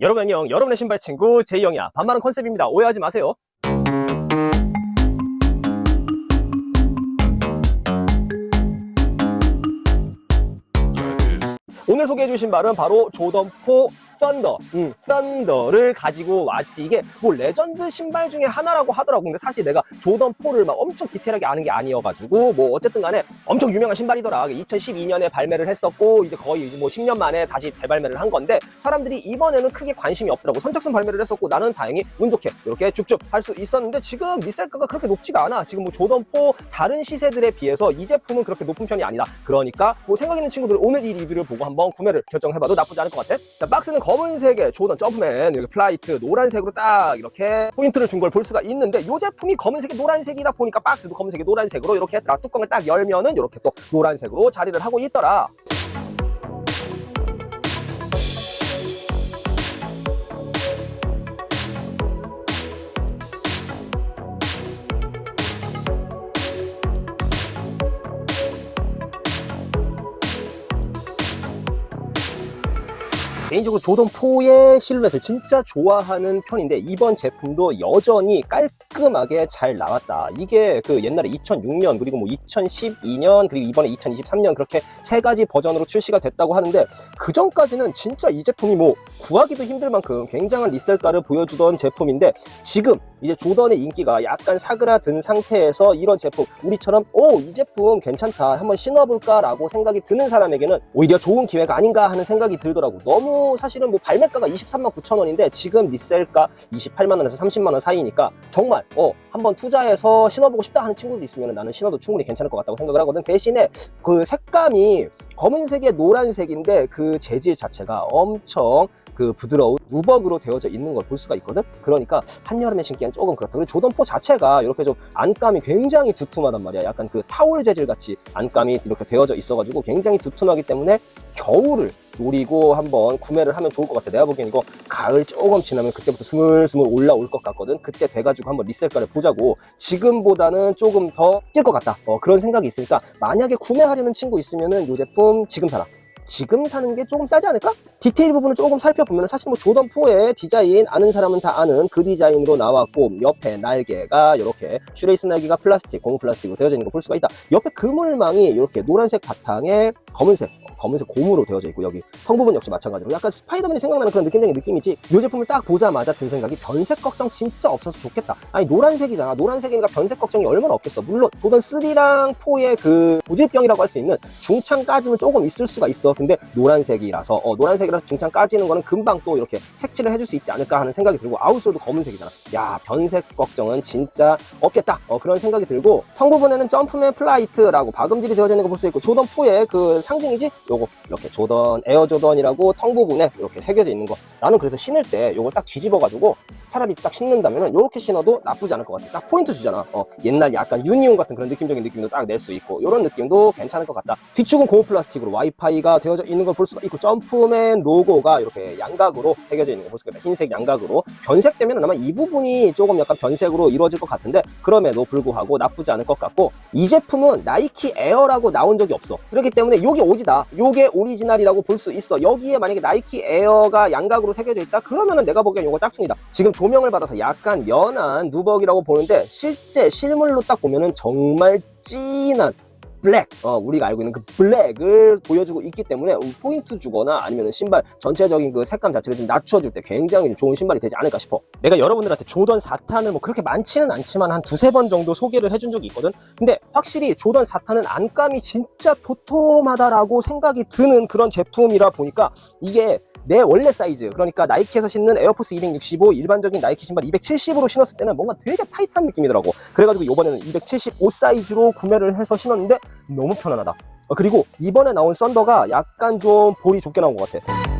여러분 안녕. 여러분의 신발 친구 제이형이야. 반말은 컨셉입니다. 오해하지 마세요. 오늘 소개해줄 신발은 바로 조던4 썬더, 음, 썬더를 가지고 왔지. 이게 뭐 레전드 신발 중에 하나라고 하더라고. 근데 사실 내가 조던4를 막 엄청 디테일하게 아는 게 아니어가지고, 뭐 어쨌든 간에 엄청 유명한 신발이더라. 2012년에 발매를 했었고, 이제 거의 뭐 10년 만에 다시 재발매를 한 건데, 사람들이 이번에는 크게 관심이 없더라고. 선착순 발매를 했었고, 나는 다행히 운 좋게 이렇게 쭉쭉 할 수 있었는데, 지금 리셀가가 그렇게 높지가 않아. 지금 뭐 조던4 다른 시세들에 비해서 이 제품은 그렇게 높은 편이 아니다. 그러니까 뭐 생각 있는 친구들 오늘 이 리뷰를 보고 한번 구매를 결정해봐도 나쁘지 않을 것 같아. 자, 박스는 검은색에 조던 점프맨, 이렇게 플라이트, 노란색으로 딱 이렇게 포인트를 준 걸 볼 수가 있는데, 이 제품이 검은색에 노란색이다 보니까 박스도 검은색에 노란색으로 이렇게 딱 뚜껑을 딱 열면은 이렇게 또 노란색으로 자리를 하고 있더라. 개인적으로 조던 4의 실루엣을 진짜 좋아하는 편인데 이번 제품도 여전히 깔끔하게 잘 나왔다. 이게 그 옛날에 2006년 그리고 뭐 2012년 그리고 이번에 2023년 그렇게 세 가지 버전으로 출시가 됐다고 하는데 그 전까지는 진짜 이 제품이 뭐 구하기도 힘들 만큼 굉장한 리셀가를 보여주던 제품인데 지금 이제 조던의 인기가 약간 사그라든 상태에서 이런 제품 우리처럼 오 이 제품 괜찮다 한번 신어볼까라고 생각이 드는 사람에게는 오히려 좋은 기회가 아닌가 하는 생각이 들더라고 너무 사실은 뭐 발매가가 23만 9천 원인데 지금 리셀가 28만 원에서 30만 원 사이니까 정말 어 한번 투자해서 신어보고 싶다 하는 친구들 있으면 나는 신어도 충분히 괜찮을 것 같다고 생각을 하거든. 대신에 그 색감이 검은색에 노란색인데 그 재질 자체가 엄청 그 부드러운 누벅으로 되어져 있는 걸 볼 수가 있거든. 그러니까 한여름에 신기엔 조금 그렇다. 그리고 조던4 자체가 이렇게 좀 안감이 굉장히 두툼하단 말이야. 약간 그 타올 재질 같이 안감이 이렇게 되어져 있어가지고 굉장히 두툼하기 때문에 겨울을 노리고 한번 구매를 하면 좋을 것 같아 내가 보기엔 이거 가을 조금 지나면 그때부터 스물스물 올라올 것 같거든. 그때 돼가지고 한번 리셀가를 보자고. 지금보다는 조금 더 뛸 것 같다. 어, 그런 생각이 있으니까 만약에 구매하려는 친구 있으면은 이 제품 지금 사라. 지금 사는 게 조금 싸지 않을까? 디테일 부분을 조금 살펴보면 사실 뭐 조던 4의 디자인 아는 사람은 다 아는 그 디자인으로 나왔고 옆에 날개가 이렇게 슈레이스 날개가 플라스틱, 고무 플라스틱으로 되어져 있는 거 볼 수가 있다. 옆에 그물망이 이렇게 노란색 바탕에 검은색 어, 검은색 고무로 되어져 있고 여기 텅 부분 역시 마찬가지로 약간 스파이더맨이 생각나는 그런 느낌적인 느낌이지 이 제품을 딱 보자마자 든 생각이 변색 걱정 진짜 없어서 좋겠다. 아니 노란색이잖아. 노란색이니까 변색 걱정이 얼마나 없겠어. 물론 조던 3랑 4의 그 고질병이라고 할 수 있는 중창까지는 조금 있을 수가 있어. 근데 노란색이라서 어, 노란색이라서 중창 까지는 거는 금방 또 이렇게 색칠을 해줄 수 있지 않을까 하는 생각이 들고 아웃솔도 검은색이잖아. 야 변색 걱정은 진짜 없겠다. 어, 그런 생각이 들고 텅 부분에는 점프맨 플라이트라고 박음질이 되어져 있는 거 볼 수 있고 조던 4의 그 상징이지? 요거 이렇게 조던 에어 조던이라고 텅 부분에 이렇게 새겨져 있는 거. 나는 그래서 신을 때 요걸 딱 뒤집어 가지고 차라리 딱 신는다면은 요렇게 신어도 나쁘지 않을 것 같아. 딱 포인트 주잖아. 어, 옛날 약간 유니온 같은 그런 느낌적인 느낌도 딱 낼 수 있고 요런 느낌도 괜찮을 것 같다. 뒤축은 고무 플라스틱으로 와이파이가 되어져 있는 걸 볼 수가 있고 점프맨 로고가 이렇게 양각으로 새겨져 있는 거볼 수가 있다. 흰색 양각으로. 변색되면 아마 이 부분이 조금 약간 변색으로 이루어질 것 같은데 그럼에도 불구하고 나쁘지 않을 것 같고 이 제품은 나이키 에어라고 나온 적이 없어. 그렇기 때문에 요게 오지다. 요게 오리지널이라고 볼 수 있어. 여기에 만약에 나이키 에어가 양각으로 새겨져 있다? 그러면은 내가 보기엔 요거 짝퉁이다. 지금 조명을 받아서 약간 연한 누벅이라고 보는데 실제 실물로 딱 보면은 정말 진한 블랙, 어, 우리가 알고 있는 그 블랙을 보여주고 있기 때문에 음, 포인트 주거나 아니면 신발 전체적인 그 색감 자체를 좀 낮춰줄 때 굉장히 좋은 신발이 되지 않을까 싶어. 내가 여러분들한테 조던 4탄을 뭐 그렇게 많지는 않지만 한 두세 번 정도 소개를 해준 적이 있거든. 근데 확실히 조던 4탄은 안감이 진짜 도톰하다라고 생각이 드는 그런 제품이라 보니까 이게 내 원래 사이즈 그러니까 나이키에서 신는 에어포스 265 일반적인 나이키 신발 270으로 신었을 때는 뭔가 되게 타이트한 느낌이더라고 그래가지고 이번에는 275 사이즈로 구매를 해서 신었는데 너무 편안하다. 어, 그리고 이번에 나온 썬더가 약간 좀 볼이 좁게 나온 것 같아